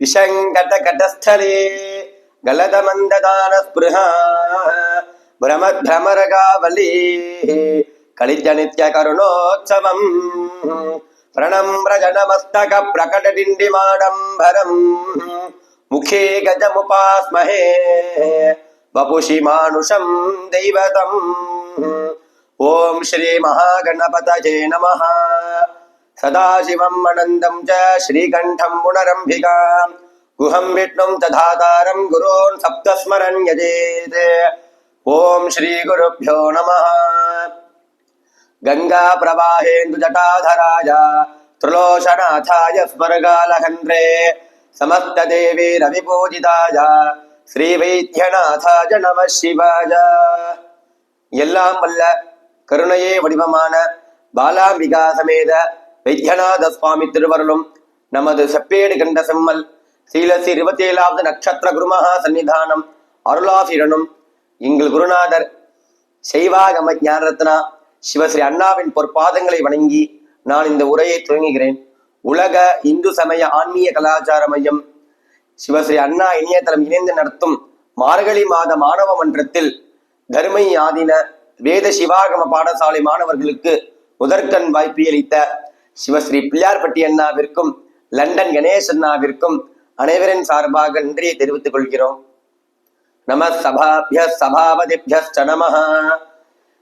विशङ्कटकटस्थले गलदमन्ददानस्पृहा भ्रमद्भ्रमरगावलीः कलिजनित्यकरुणोत्सवम् प्रणम्रजनमस्तकप्रकटडिण्डिमाडम्बरम् मुखे गजमुपास्महे वपुषि मानुषम् दैवतम् ॐ श्रीमहागणपतये नमः सदाशिवम् अनन्दम् च श्रीकण्ठम् पुनरम्भिकाम् गुहम् विष्णुम् तथातारम् गुरोन् सप्तस्मरन् यजेत् ॐ श्रीगुरुभ्यो नमः गङ्गाप्रवाहेन्दुजटाधराय त्रिलोचनाथाय स्मर्गालहन्द्रे समस्तदेवी रविपूजिताय ஸ்ரீவைத்தியநாதாஜ நம சிவாஜ எல்லாம் வல்ல கருணையே வடிவமான பாலாம்பிகா சமேத வைத்தியநாத சுவாமி திருவருளும். நமது செப்பேடு கண்ட செம்மல் சீலசி இருபத்தி ஏழாவது நட்சத்திர குருமகா சன்னிதானம் அருளாசிரனும் எங்கள் குருநாதர் செய்வாகம ஞானரத்னா சிவஸ்ரீ அண்ணாவின் பொற்பாதங்களை வணங்கி நான் இந்த உரையை துவங்குகிறேன். உலக இந்து சமய ஆன்மீக கலாச்சார மையம் சிவஸ்ரீ அண்ணா இணையதளம் இணைந்து நடத்தும் மார்கழி மாத மாணவ மன்றத்தில் தர்மை ஆதின வேத சிவாகம பாடசாலை மாணவர்களுக்கு முதற்கண் வாய்ப்பு அளித்த சிவஸ்ரீ பிள்ளையார்பட்டி அண்ணாவிற்கும் லண்டன் கணேஷ் அண்ணாவிற்கும் அனைவரின் சார்பாக நன்றியை தெரிவித்துக் கொள்கிறோம். நம சபாபிய சபாபதிபிய நமஹ.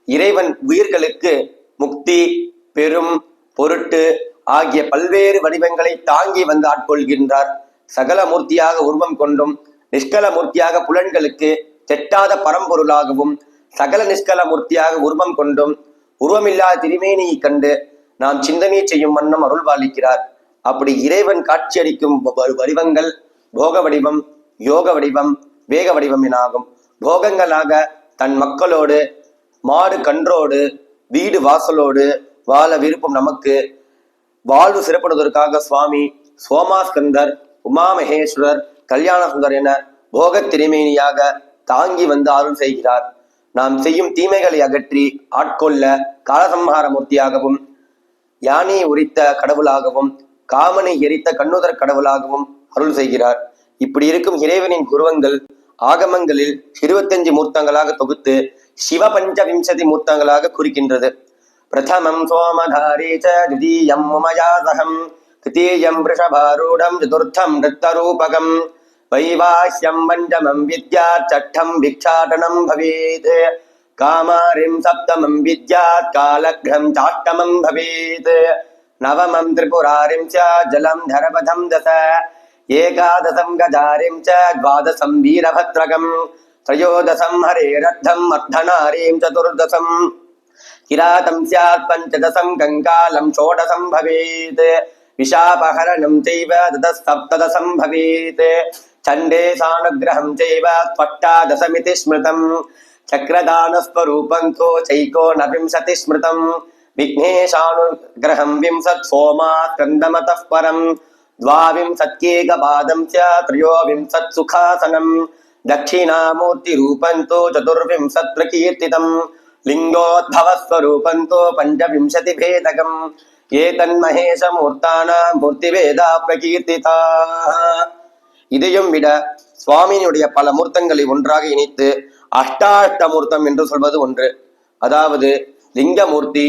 இறைவன் உயிர்களுக்கு முக்தி பெரும் பொருட்டு ஆகிய பல்வேறு வடிவங்களை தாங்கி வந்து ஆட்கொள்கின்றார். சகல மூர்த்தியாக உருவம் கொண்டும் நிஷ்கல மூர்த்தியாக புலன்களுக்கு தெட்டாத பரம்பொருளாகவும் சகல நிஷ்கல மூர்த்தியாக உருவம் கொண்டும் உருவமில்லாத திருமேனியை கண்டு நாம் சிந்தனை செய்யும் வண்ணம் அருள் பாலிக்கிறார் அப்படி இறைவன் காட்சியளிக்கும் வ- வடிவங்கள் போக வடிவம் யோக வடிவம் வேக வடிவம் எனாகும். போகங்களாக தன் மக்களோடு மாடு கன்றோடு வீடு வாசலோடு வாழ விருப்பம் நமக்கு. வாழ்வு சிறப்படுவதற்காக சுவாமி சோமாஸ்கந்தர் உமாமகேஸ்வரர் கல்யாண சுந்தர் என போகத் திருமேனியாக தாங்கி வந்து அருள் செய்கிறார். நாம் செய்யும் தீமைகளை அகற்றி ஆட்கொள்ள காலசம்ஹார மூர்த்தியாகவும் யானையை உரித்த கடவுளாகவும் காமனை எரித்த கண்ணுதர் கடவுளாகவும் அருள் செய்கிறார். இப்படி இருக்கும் இறைவனின் குருவங்கள் ஆகமங்களில் இருபத்தஞ்சு மூர்த்தங்களாக தொகுத்து சிவ பஞ்ச விம்சதி மூர்த்தங்களாக குறிக்கின்றது. பிரதமம் சோமதாரி துதீயம் முமயாசகம் திருத்தீயம் ரிஷபாரூடம் சதுர்த்தம் நிறுத்தரூபகம் வைவாஹ்யம் பஞ்சமம் வித்யா சட்டம் பிக்ஷாடனம் பவேத். कामारिं सप्तमं विद्यात् कालघ्नं चाष्टमं भवेत्। नवमं त्रिपुरारिं च जलं धरपथं दश। एकादशं गजारिं च द्वादशं वीरभद्रकं त्रयोदशं हरेरर्धम् अर्धनारीं चतुर्दशम्। किरातं स्यात् पञ्चदशं कङ्कालं षोडशं भवेत्। विशापहरणं चैव ततः सप्तदशं भवेत्। चण्डे सानुग्रहं चैव त्वष्टादशमिति स्मृतं चक्रदानस्वरूपं तु चैकोनविंशति स्मृतं विघ्नेशानुग्रहं विंशत् सोमात् स्कन्दमतः परं द्वाविंशत्येकपादं च त्रयोविंशत् सुखासनं दक्षिणामूर्तिरूपं तु चतुर्विंशत् प्रकीर्तितम् लिङ्गोद्भवस्वरूपं तु पञ्चविंशतिभेदकम् ஏதன்மகேசமூர்த்தான மூர்த்திவேதா பிரகீர்த்திதா இதையும் விட சுவாமியினுடைய பல மூர்த்தங்களை ஒன்றாக இணைத்து அஷ்டாஷ்டமூர்த்தம் என்று சொல்வது ஒன்று. அதாவது லிங்கமூர்த்தி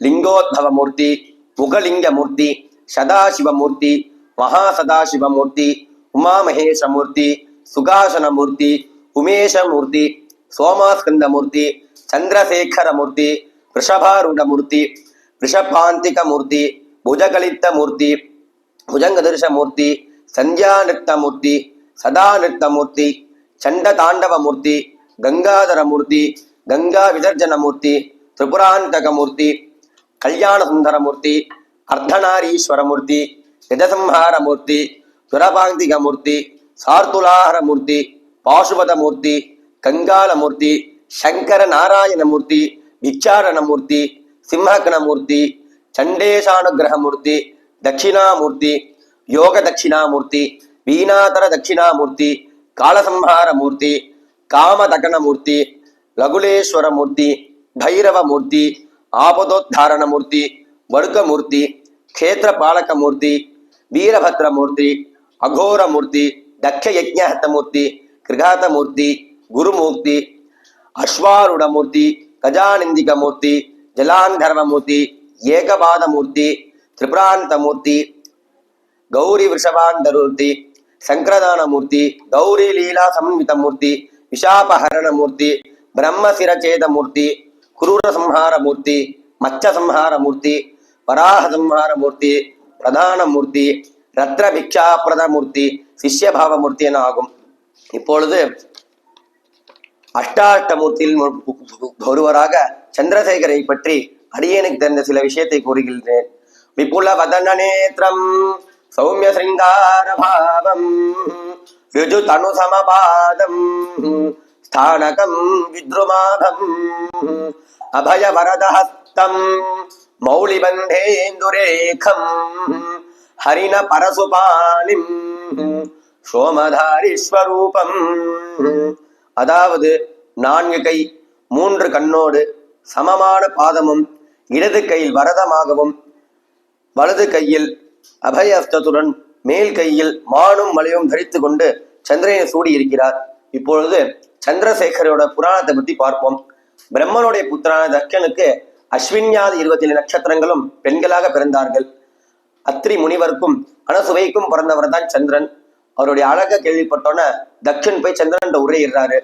லிங்கோத்பவ மூர்த்தி முகலிங்க மூர்த்தி சதாசிவமூர்த்தி மகா சதாசிவமூர்த்தி உமாமகேசமூர்த்தி சுகாசனமூர்த்தி உமேஷமூர்த்தி சோமாஸ்கந்தமூர்த்தி சந்திரசேகரமூர்த்தி ரிஷபாரூடமூர்த்தி ரிஷபாந்திகமூர்த்தி புஜகலித்தமூர்த்தி புஜங்கதிருஷமூர்த்தி சந்தியாநிருத்தமூர்த்தி சதாநிருத்தமூர்த்தி சண்டதாண்டவமூர்த்தி கங்காதரமூர்த்தி கங்கா விதர்ஜனமூர்த்தி திரிபுராந்தகமூர்த்தி கல்யாணசுந்தரமூர்த்தி அர்த்தநாரீஸ்வரமூர்த்தி யஜசம்ஹாரமூர்த்தி துரபாந்திகமூர்த்தி சார்துலாஹரமூர்த்தி பாசுபதமூர்த்தி கங்காலமூர்த்தி சங்கர நாராயணமூர்த்தி விச்சாரணமூர்த்தி சிம்மகணமூர்த்தி சண்டேசானுகிரகமூர்த்தி தட்சிணாமூர்த்தி யோக தட்சிணாமூர்த்தி வீணாதர தட்சிணாமூர்த்தி காலசம்ஹாரமூர்த்தி காமதகனமூர்த்தி லகுலேஸ்வரமூர்த்தி பைரவமூர்த்தி ஆபதோத்தாரணமூர்த்தி வடுக்கமூர்த்தி க்ஷேத்திர பாலகமூர்த்தி வீரபத்ரமூர்த்தி அகோரமூர்த்தி தக்ஷ யஜ்ஞஹத்தமூர்த்தி கிருகாதமூர்த்தி குருமூர்த்தி அஸ்வாருடமூர்த்தி கஜானந்திகமூர்த்தி ஜலாந்தர்வமூர்த்தி ஏகபாதமூர்த்தி திரிபுராந்தமூர்த்தி கௌரி விஷபாந்தரூர்த்தி சங்கரதானமூர்த்தி கௌரி லீலா சமன்விதமூர்த்தி விஷாபஹரணமூர்த்தி பிரம்மசிரச்சேதமூர்த்தி குரூர சம்ஹாரமூர்த்தி மச்ச பிரதானமூர்த்தி ரத்ன பிக்ஷாபிரதமூர்த்தி சிஷ்யபாவமூர்த்தி என ஆகும் இப்பொழுது அஷ்டாஷ்டமூர்த்தியில் ஒருவராக சந்திரசேகரை பற்றி அடியேனுக்கு தெரிந்த சில விஷயத்தை கூறுகின்றேன் விபுல வதன நேத்திரம் சௌமிய சிங்கார பாவம் ருஜு தனு சமபாதம் ஸ்தானகம் வித்ருமாகம் அபய வரதஹஸ்தம் மௌலிபந்தேந்துரேகம் ஹரிண பரசுபாலிம் சோமதாரீஸ்வரூபம் அதாவது நான்கு கை மூன்று கண்ணோடு சமமான பாதமும் இடது கையில் வரதமாகவும் வலது கையில் அபயஸ்தத்துடன் மேல் கையில் மானும் மலையும் தரித்து கொண்டு சந்திரனை சூடி இருக்கிறார் இப்பொழுது சந்திரசேகரோட புராணத்தை பத்தி பார்ப்போம். பிரம்மனுடைய புத்திரான தக்கனுக்கு அஸ்வின்யாது இருபத்தி ஏழு நட்சத்திரங்களும் பெண்களாக பிறந்தார்கள். அத்ரி முனிவருக்கும் அனசுவைக்கும் பிறந்தவர் தான் சந்திரன். அவருடைய அழக கேள்விப்பட்டோன்னே தக்ஷன் போய் சந்திரன் உரையிடுறாரு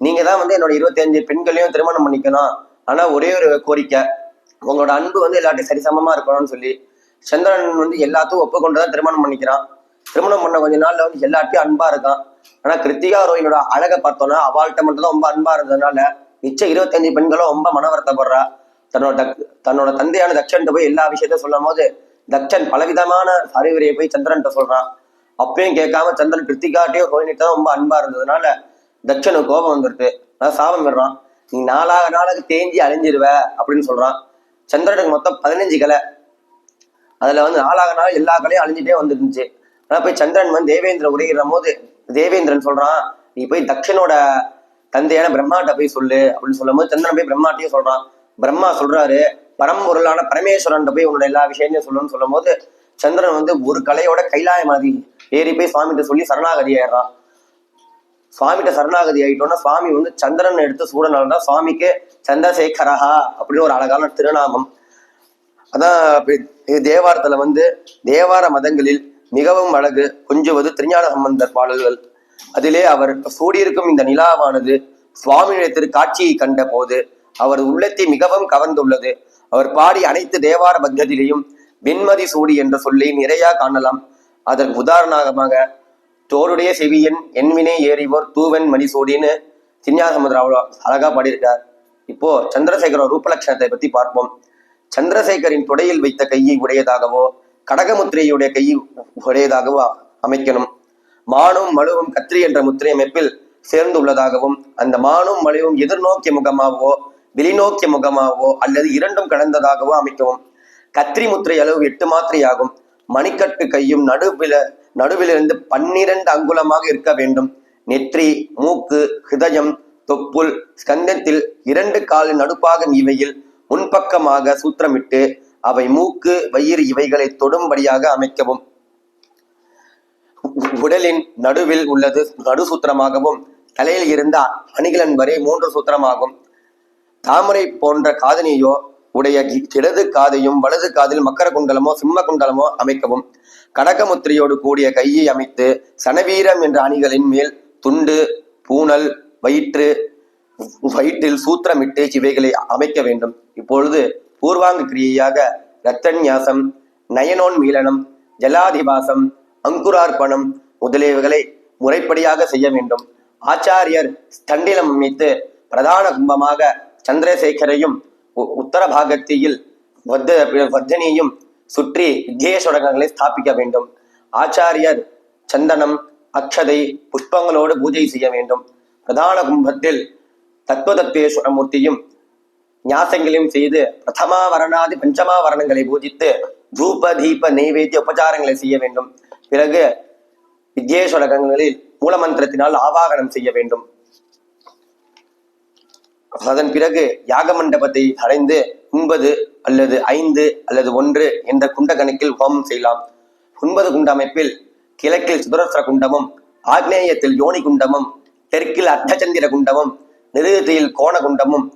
நீங்க தான் வந்து என்னோட இருபத்தி அஞ்சு பெண்களையும் திருமணம் பண்ணிக்கணும். ஆனா ஒரே ஒரு கோரிக்கை. உங்களோட அன்பு வந்து எல்லாத்தையும் சரிசமமா இருக்கணும்னு சொல்லி சந்திரன் வந்து எல்லாத்தையும் ஒப்புக்கொண்டுதான் திருமணம் பண்ணிக்கிறான். திருமணம் பண்ண கொஞ்ச நாள்ல வந்து எல்லாத்தையும் அன்பா இருக்கான். ஆனா கிருத்திகா ரோயினோட அழகை பார்த்தோன்னா அவள்கிட்ட மட்டும் தான் ரொம்ப அன்பா இருந்ததுனால மிச்சம் இருபத்தஞ்சு பெண்களும் ரொம்ப மனவரத்தப்படுறா தன்னோட தன்னோட தந்தையான தக்ஷன்ட்ட போய் எல்லா விஷயத்தையும் சொல்லும் போது தக்ஷன் பலவிதமான அறிவுரையை போய் சந்திரன்ட்ட சொல்றான். அப்பயும் கேட்காம சந்திரன் கிருத்திகாட்டையும் ரோஹினிட்ட தான் ரொம்ப அன்பா இருந்ததுனால தக்ஷனுக்கு கோபம் வந்துருது. நான் சாபம் விடுறான். நீ நாளாக நாளாக தேஞ்சி அழிஞ்சிருவ அப்படின்னு சொல்றான். சந்திரனுக்கு மொத்தம் பதினஞ்சு கலை. அதுல வந்து நாளாக நாள் எல்லா கலையும் அழிஞ்சிட்டே வந்துருந்துச்சு. ஆனா போய் சந்திரன் வந்து தேவேந்திரன் உரைகிற போது தேவேந்திரன் சொல்றான் நீ போய் தக்ஷனோட தந்தையான பிரம்மாட்ட போய் சொல்லு அப்படின்னு சொல்லும் போது சந்திரன் போய் பிரம்மாட்டையும் சொல்றான். பிரம்மா சொல்றாரு பரம்பொருளான பரமேஸ்வரன் போய் உன்னோட எல்லா விஷயத்தையும் சொல்லணும்னு சொல்லும் போது சந்திரன் வந்து ஒரு கலையோட கைலாய மாதிரி ஏறி போய் சுவாமிகிட்ட சொல்லி சரணாகதி ஆயிடுறான். சுவாமிகிட்ட சரணாகதி ஆயிட்டோம்னா சுவாமி வந்து சந்திரன் எடுத்து சூடனால தான் சுவாமிக்கு சந்திரசேகரஹா அப்படின்னு ஒரு அழகான திருநாமம். அதான் தேவாரத்துல வந்து தேவார மதங்களில் மிகவும் அழகு கொஞ்சுவது திருஞான சம்பந்தர் பாடல்கள். அதிலே அவர் சூடியிருக்கும் இந்த நிலாவானது சுவாமியிடத்திற்கு காட்சியை கண்ட போது அவர் உள்ளத்தை மிகவும் கவர்ந்துள்ளது. அவர் பாடி அனைத்து தேவார பக்தத்திலேயும் வெண்மதி சூடி என்ற சொல்லை நிறையா காணலாம். அதற்கு உதாரணமாக தோருடைய செவியன் என்வினை ஏறிவோர் தூவன் மணி சூடின்னு திருஞாசமுதிர அழகா பாடியிருக்கார். இப்போ சந்திரசேகர ரூபலட்சணத்தை பத்தி பார்ப்போம். சந்திரசேகரின் தொடையில் வைத்த கையை உடையதாகவோ கடகமுத்திரையுடைய கையை உடையதாகவோ அமைக்கணும். மானும் மழுவும் கத்திரி என்ற முத்திரை அமைப்பில் சேர்ந்துள்ளதாகவும் அந்த மானும் மழுவும் எதிர்நோக்கிய முகமாகவோ வெளிநோக்கிய முகமாகவோ அல்லது இரண்டும் கடந்ததாகவோ அமைக்கவும். கத்திரி முத்திரை அளவு எட்டு மாத்திரையாகும். மணிக்கட்டு கையும் நடுவில நடுவிலிருந்து பன்னிரண்டு அங்குலமாக இருக்க வேண்டும். நெற்றி மூக்கு ஹிதயம் தொப்புள் ஸ்கந்தத்தில் இரண்டு காலின் நடுப்பாக இவையில் முன்பக்கமாக சூத்திரமிட்டு அவை மூக்கு வயிறு இவைகளை தொடும்படியாக அமைக்கவும். உடலின் நடுவில் உள்ளது நடு சூத்திரமாகவும் தலையில் இருந்த அணிகலன் வரை மூன்று சூத்திரமாகும். தாமரை போன்ற காதனியோ உடைய கி- இடது காதையும் வலது காதில் மக்கர குண்டலமோ சிம்ம குண்டலமோ அமைக்கவும். கடகமுத்திரையோடு கூடிய கையை அமைத்து சனவீரம் என்ற அணிகளின் மேல் துண்டு பூனல் வயிற்று வயிற்றில் சூத்திரமிட்டு இவைகளை அமைக்க வேண்டும். இப்பொழுது பூர்வாங்க கிரியையாக இரத்தன்யாசம் நயனோன் மீளனம் ஜலாதிபாசம் அங்குரார்ப்பணம் முதலியவைகளை முறைப்படியாக செய்ய வேண்டும். ஆச்சாரியர் ஸ்தண்டிலம் அமைத்து பிரதான கும்பமாக சந்திரசேகரையும் உ- உத்தர பாகத்தில் வத்த சுற்றி வித்யேஸ்வரங்களை ஸ்தாபிக்க வேண்டும். ஆச்சாரியர் சந்தனம் அக்ஷதை புஷ்பங்களோடு பூஜை செய்ய வேண்டும். பிரதான கும்பத்தில் தத்துவதத்வேஸ்வர மூர்த்தியும் ஞாசங்களையும் செய்து பிரதமா வரணாதி பஞ்சமா வரணங்களை பூஜித்து தூப தீப நெய்வேத்திய உபச்சாரங்களை செய்ய வேண்டும். பிறகு வித்யேஸ்வரகங்களில் மூலமந்திரத்தினால் ஆவாகனம் செய்ய வேண்டும். அதன் பிறகு யாக மண்டபத்தை அடைந்து ஒன்பது அல்லது ஐந்து அல்லது ஒன்று என்ற குண்ட கணக்கில் ஹோமம் செய்யலாம். ஒன்பது குண்ட அமைப்பில் கிழக்கில் சுதரஸ்ர குண்டமும் ஆக்னேயத்தில் யோனி குண்டமும் தெற்கில் அர்த்தச்சந்திர குண்டமும் நிருதத்தில் கோண குண்டமும்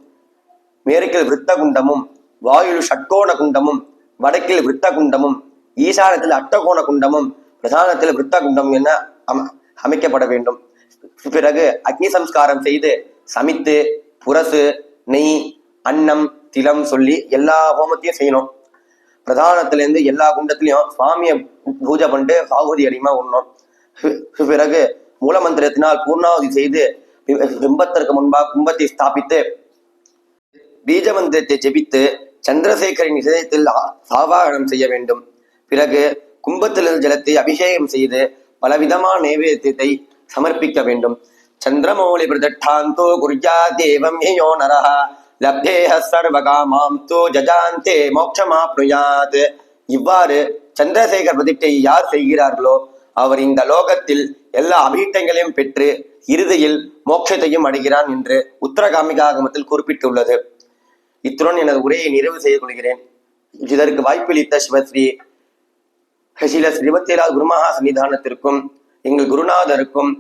மேற்கில் விருத்த குண்டமும் வாயுள் ஷட்கோண குண்டமும் வடக்கில் விருத்த குண்டமும் ஈசானத்தில் அட்டகோண குண்டமும் பிரதானத்தில் விருத்த குண்டம் என அம- அமைக்கப்பட வேண்டும். பிறகு அக்னி சம்ஸ்காரம் செய்து சமித்து புரசு நெய் அன்னம் திலம் சொல்லி எல்லா ஹோமத்தையும் செய்யணும். பிரதானத்துல இருந்து எல்லா குண்டத்திலையும் சுவாமியை பூஜை பண்ணிட்டு சாகுதி அடிமா உண்ணணும். பிறகு மூலமந்திரத்தினால் பூர்ணாவதி செய்து பிம்பத்திற்கு முன்பாக கும்பத்தை ஸ்தாபித்து பீஜ மந்திரத்தை ஜெபித்து சந்திரசேகரின் இதயத்தில் சாவாகனம் செய்ய வேண்டும். பிறகு கும்பத்திலிருந்து ஜலத்தை அபிஷேகம் செய்து பலவிதமான நைவேத்தியத்தை சமர்ப்பிக்க வேண்டும். சந்திரமௌலி பிரதட்டாந்தோ குர்யா தேவம் யோ நரஹ. லப்தேஹ சர்வகாமாம் தோ ஜஜாந்தே மோட்சமாப்னுயாத் இவ்வாறு சந்திரசேகர் பிரதிட்டை யார் செய்கிறார்களோ அவர் இந்த லோகத்தில் எல்லா அபீட்டங்களையும் பெற்று இறுதியில் மோட்சத்தையும் அடைகிறான் என்று உத்தரகாமிகாகமத்தில் குறிப்பிட்டுள்ளது. இத்துடன் எனது உரையை நிறைவு செய்து கொள்கிறேன். இதற்கு வாய்ப்பளித்த சிவஸ்ரீ ஸ்ரீல இருபத்தேழாவது குருமகா சன்னிதானத்திற்கும் எங்கள் குருநாதருக்கும்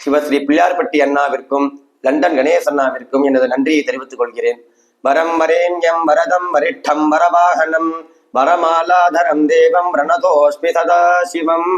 சிவஸ்ரீ பிள்ளையார்பட்டி அண்ணாவிற்கும் லண்டன் கணேச அண்ணாவிற்கும் எனது நன்றியை தெரிவித்துக் கொள்கிறேன். வரம் வரேண்யம் வரதம் வரிட்டம் வரவாகனம் வரமாலாதரம் தேவம் ரணதோஸ்மி சதா சிவம்